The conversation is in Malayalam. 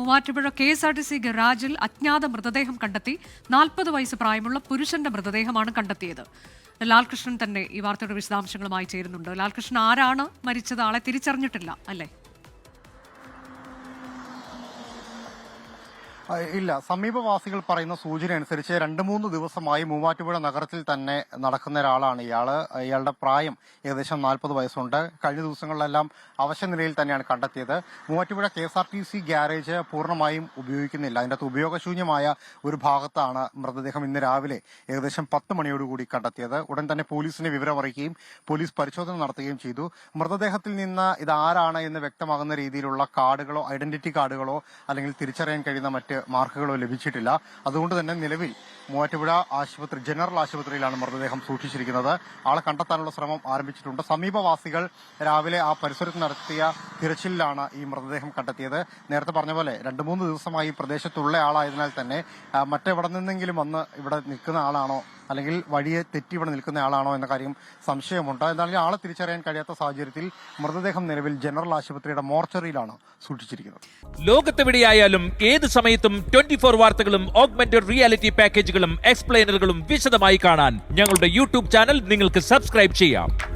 Muvattupuzha K S R T C ഗരാജിൽ അജ്ഞാത മൃതദേഹം കണ്ടെത്തി നാൽപ്പത് വയസ്സ് പ്രായമുള്ള പുരുഷന്റെ മൃതദേഹമാണ് കണ്ടെത്തിയത്. ലാൽകൃഷ്ണൻ തന്നെ ഈ വാർത്തയുടെ വിശദാംശങ്ങളുമായി ചേരുന്നുണ്ട്. ലാൽകൃഷ്ണൻ ആരാണ്? മരിച്ചത് ആളെ തിരിച്ചറിഞ്ഞിട്ടില്ല അല്ലേ? ഇല്ല. സമീപവാസികൾ പറയുന്ന സൂചന അനുസരിച്ച് രണ്ട് മൂന്ന് ദിവസമായി മൂവാറ്റുപുഴ നഗരത്തിൽ തന്നെ നടക്കുന്ന ഒരാളാണ് ഇയാൾ. ഇയാളുടെ പ്രായം ഏകദേശം നാൽപ്പത് വയസ്സുണ്ട്. കഴിഞ്ഞ ദിവസങ്ങളിലെല്ലാം അവശ നിലയിൽ തന്നെയാണ് കണ്ടെത്തിയത്. Muvattupuzha K S R T C garage പൂർണമായും ഉപയോഗിക്കുന്നില്ല. അതിന്റെ അകത്ത് ഉപയോഗശൂന്യമായ ഒരു ഭാഗത്താണ് മൃതദേഹം ഇന്ന് രാവിലെ ഏകദേശം പത്ത് മണിയോടുകൂടി കണ്ടെത്തിയത്. ഉടൻ തന്നെ പോലീസിനെ വിവരമറിയിക്കുകയും പോലീസ് പരിശോധന നടത്തുകയും ചെയ്തു. മൃതദേഹത്തിൽ നിന്ന് ഇത് ആരാണ് എന്ന് വ്യക്തമാകുന്ന രീതിയിലുള്ള കാർഡുകളോ ഐഡന്റിറ്റി കാർഡുകളോ അല്ലെങ്കിൽ തിരിച്ചറിയാൻ കഴിയുന്ന മറ്റ് മാർക്കുകളോ ലഭിച്ചിട്ടില്ല. അതുകൊണ്ട് തന്നെ നിലവിൽ മൂവാറ്റുപുഴ ആശുപത്രി ജനറൽ ആശുപത്രിയിലാണ് മൃതദേഹം സൂക്ഷിച്ചിരിക്കുന്നത്. ആളെ കണ്ടെത്താനുള്ള ശ്രമം ആരംഭിച്ചിട്ടുണ്ട്. സമീപവാസികൾ രാവിലെ ആ പരിസരത്ത് നടത്തിയ തിരച്ചിലിലാണ് ഈ മൃതദേഹം കണ്ടെത്തിയത്. നേരത്തെ പറഞ്ഞ പോലെ രണ്ടു മൂന്ന് ദിവസമായി പ്രദേശത്തുള്ള ആളായതിനാൽ തന്നെ മറ്റെവിടെ നിന്നെങ്കിലും വന്ന് ഇവിടെ നിൽക്കുന്ന ആളാണോ അല്ലെങ്കിൽ വഴിയെ തെറ്റി ഇവിടെ നിൽക്കുന്ന ആളാണോ എന്ന കാര്യം സംശയമുണ്ട്. എന്നാലും ആളെ തിരിച്ചറിയാൻ കഴിയാത്ത സാഹചര്യത്തിൽ മൃതദേഹം നിലവിൽ ജനറൽ ആശുപത്രിയുടെ മോർച്ചറിയിലാണ് സൂക്ഷിച്ചിരിക്കുന്നത്. ലോകത്തെവിടെയായാലും ഏത് സമയത്തും ട്വന്റി ഫോർ വാർത്തകളും ഓഗ്മെന്റഡ് റിയാലിറ്റി പാക്കേജുകളും എക്സ്പ്ലെയിനറുകളും വിശദമായി കാണാൻ ഞങ്ങളുടെ യൂട്യൂബ് ചാനൽ നിങ്ങൾക്ക് സബ്സ്ക്രൈബ് ചെയ്യാം.